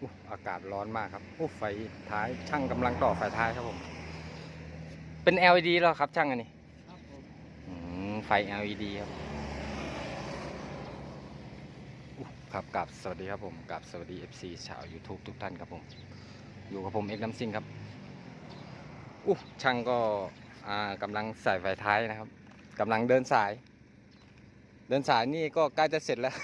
อู้อากาศร้อนมากครับอู้ไฟท้ายช่างกำลังต่อไฟท้ายครับผม เป็น LED แล้วครับช่างอันนี้ครับผมอืมไฟ LED ครับอู้ครับกับ สวัสดีครับผมกับสวัสดี FC ชาว YouTube ทุกท่านครับผม อยู่กับผมเอกน้ำซิงครับอู้ช่างก็อ่ากำลังใส่ไฟท้ายนะครับกำลังเดินสาย เดินสายนี่ก็ใกล้จะเสร็จแล้ว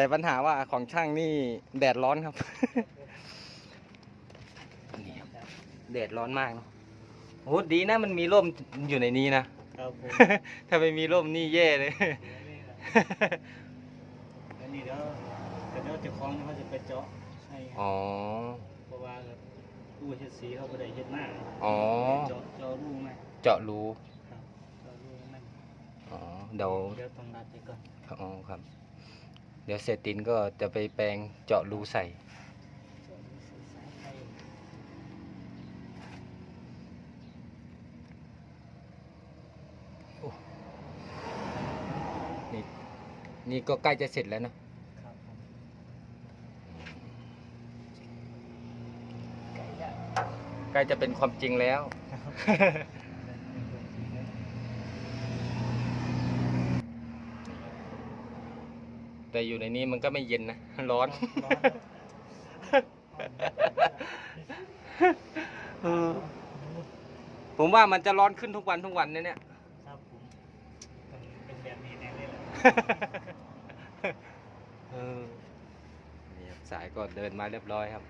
แต่ปัญหาว่าของช่างนี่แดดร้อนครับ นี่ครับแดดร้อนมากเนอะโอ้ดีนะมันมีร่มอยู่ในนี้นะ ครับผมถ้าไม่มีร่มนี่แย่เลย อันนี้เดี๋ยวเดี๋ยวเจ้าของเขาจะไปเจาะให้อ๋อ เพราะว่าตู้เฮ็ดสีเขาบ่ได้เฮ็ดหน้าอ๋อ เจาะเจาะรูไหมเจาะรูครับเจาะรูนั่นอ๋อ เดี๋ยวเดี๋ยวต้องนัดไปก่อน อ๋อครับ เดี๋ยวเสร็จตินก็จะไปแปลงเจาะรูใส่เจาะรูสื่อสายไฟนี่นี่ก็ใกล้จะเสร็จแล้วเนอะครับผมไก่ย่างใกล้จะเป็นความจริงแล้ว แต่อยู่ในนี้มันก็ไม่เย็นนะ ร้อนร้อนเออผมว่ามันจะร้อนขึ้นทุกวันทุกวันเนี่ยเนี่ยครับผมมันเป็นแบบนี้แน่เลยแหละเออนี่ครับสายก็เดินมาเรียบร้อยครับ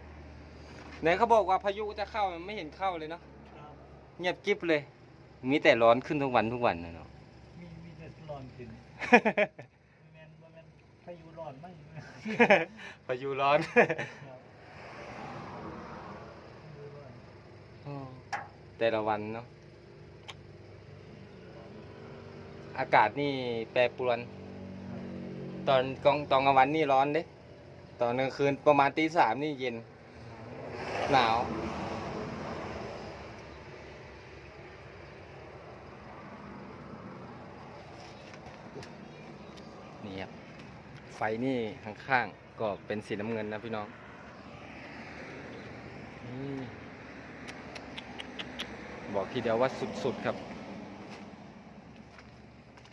ไหนเขาบอกว่าพายุจะเข้ามันไม่เห็นเข้าเลยเนาะครับเงียบกิ๊บเลย มีแต่ร้อนขึ้นทุกวันทุกวันนะเนาะมีมีแต่ร้อนขึ้นแม่นบ่แม่นพายุร้ อนมั้งพายุร้อนครับพายุร้อนแต่ละวันเนาะอากาศนี่แปรปรวน ตอนกลางตอนกลางวันนี่ร้อนเด้ ตอนกลางคืนประมาณตีสามนี่เย็น หนาว นี่ครับ ไฟนี่ข้างๆก็เป็นสีน้ำเงินนะพี่น้องบอกทีเดียวว่าสุดๆครับ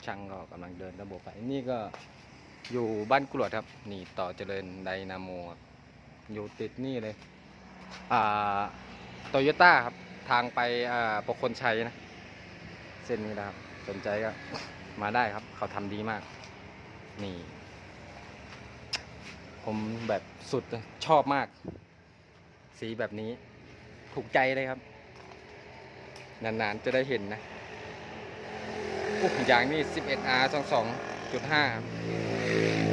ช่างก็กำลังเดินระบบไฟนี่ก็อยู่บ้านกรวดครับ นี่ต่อเจริญไดนาโมครับอยู่ติดนี่เลย อ่าโตโยต้าครับ ทางไปอ่าประคนชัยนะ เส้นนี้นะครับ สนใจก็มาได้ครับ เขาทำดีมาก นี่ ผมแบบสุดชอบมาก สีแบบนี้ ถูกใจเลยครับ นานๆ จะได้เห็นนะอุ๊ยอย่างนี้ 11R 22.5ครับ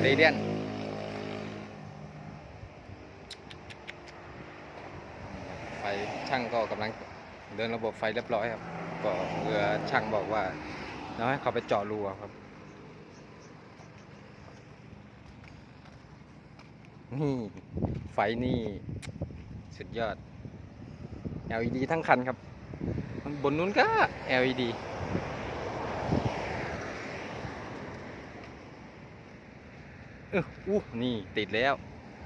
เรเดียนไฟช่างก็กำลังเดินระบบไฟเรียบร้อยครับ ก็เรือช่างบอกว่าเราให้เขาไปเจาะรูครับ นี่ ไฟนี่ สุดยอด LED ทั้งคันครับ บนนู้นก็ LED เอออู้นี่ติดแล้ว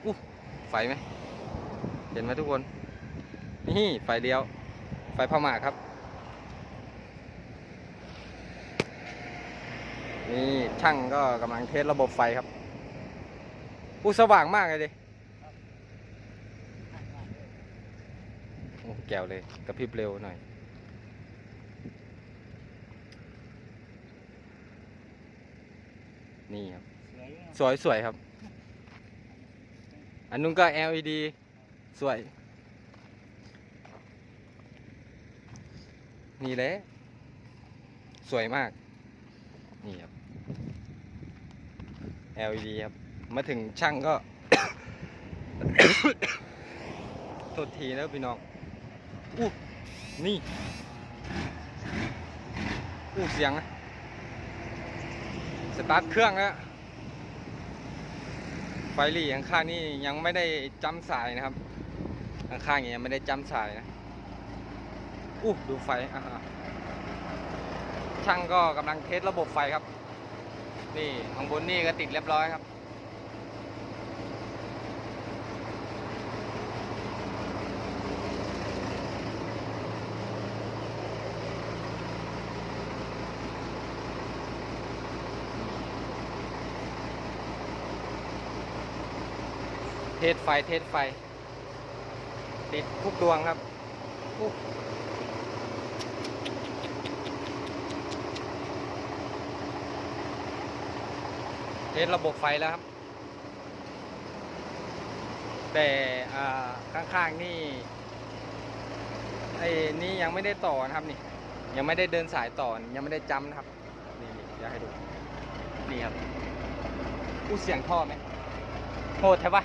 อู้ไฟไหม เห็นไหมทุกคน นี่ ไฟเดียว ไฟพม่าครับ นี่ช่างก็กำลังเทสระบบไฟครับ อู้สว่างมากเลยดิโอ้แก้วเลยกระพริบเร็วหน่อย นี่ครับ สวยสวยสวยครับ อันนู้นก็ LED สวย นี่แหละ สวยมาก นี่ครับ LED ครับ มาถึงช่างก็ โทษทีนะพี่น้องอู้นี่อู้เสียงนะสตาร์ทเครื่องแล้วไฟหลีข้างนี่ยังไม่ได้จำสายนะครับข้างๆนี่ยังไม่ได้จำสายนะอู้ดูไฟอ่าช่างก็กำลังเทสระบบไฟครับ นี่ข้างบนนี่ก็ติดเรียบร้อยครับ เทสไฟเทสไฟ ติดทุกดวงครับเทสระบบไฟแล้วครับ แต่อ่าข้างๆนี่ไอ้นี่ยังไม่ได้ต่อนะครับนี่ ยังไม่ได้เดินสายต่อยังไม่ได้จำนะครับ นี่นี่อยากให้ดู นี่ครับอู้เสียงท่อไหมโหดใช่ปะ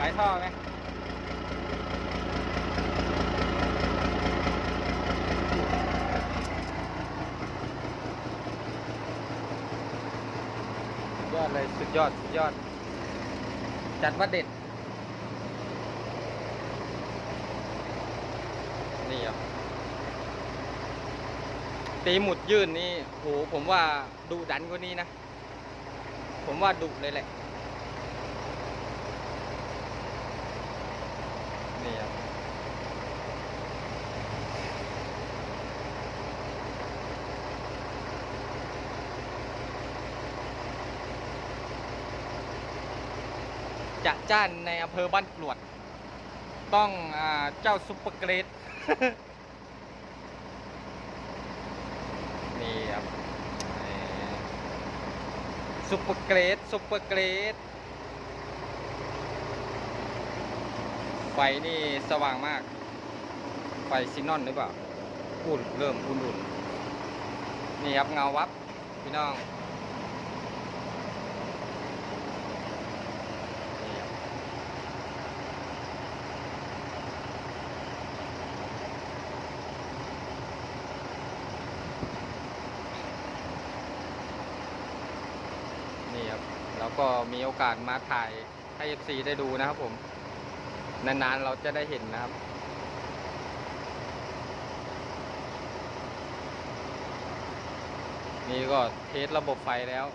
ปลายท่อไหมยอดเลยสุดยอดสุดยอด จัดว่าเด็ด นี่ครับตีหมุดยื่นนี่โหผมว่าดุดันกว่านี้นะ ผมว่าดุเลยแหละ จะจ้านในอำเภอบ้านกรวด ต้องอเจ้าซุปเปอร์เกรดนี่ครับซุปเปอร์เกรดซุปเปอร์เกรดไฟนี่สว่างมาก ไฟซินอนหรือเปล่าอุ่นเริ่มอุ่นๆนี่ครับเงาวับพี่น้อง นี่ครับ นี่ครับ แล้ว ก็มีโอกาสมาถ่ายให้ FC ได้ดูนะครับผม นานๆเราจะได้เห็นนะครับ นี่ก็เทสระบบไฟแล้ว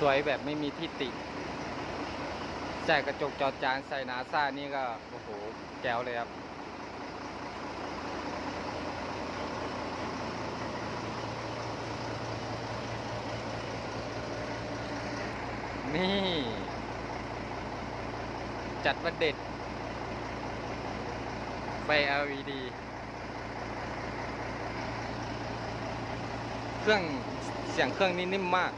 สวยแบบไม่มีที่ติ ใส่กระจกจอจานใส่นาซ่านี่ก็ โอ้โหแจ๋วเลยครับ นี่ จัดประเด็ดไฟ LED เครื่องเสียงเครื่องนี่นิ่มมาก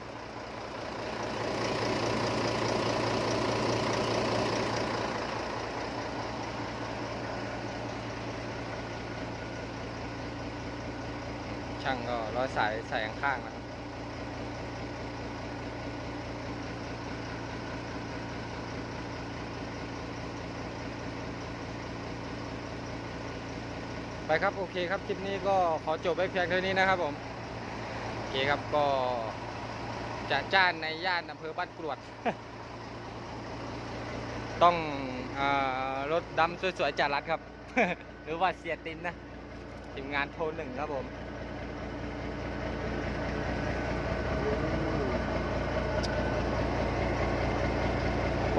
ช่างก็ร้อยสายใส่ข้างนะครับไปครับ โอเคครับ คลิปนี้ก็ขอจบไว้เพียงเท่านี้นะครับผมโอเคครับก็จะจ้านในย่านอำเภอบ้านกรวด ต้องอรถดำสวยๆจารัดครับ หรือว่าเสียตินนะทีมงานโทรหนึ่งครับผม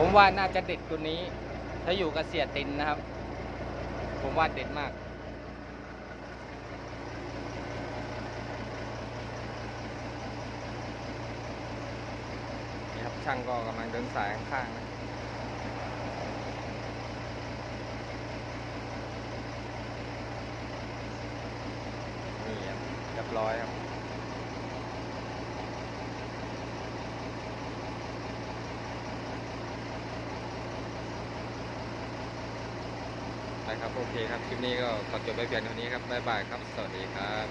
ผมว่าน่าจะเด็ดตัวนี้ ถ้าอยู่กับเสียตินนะครับ ผมว่าเด็ดมาก นี่ครับช่างก็กำลังเดินสายข้างๆนะนี่ครับเรียบร้อยครับ ครับโอเคครับคลิปนี้ก็ขอจบไปเพียงเท่านี้ครับบ๊ายบายครับ สวัสดีครับ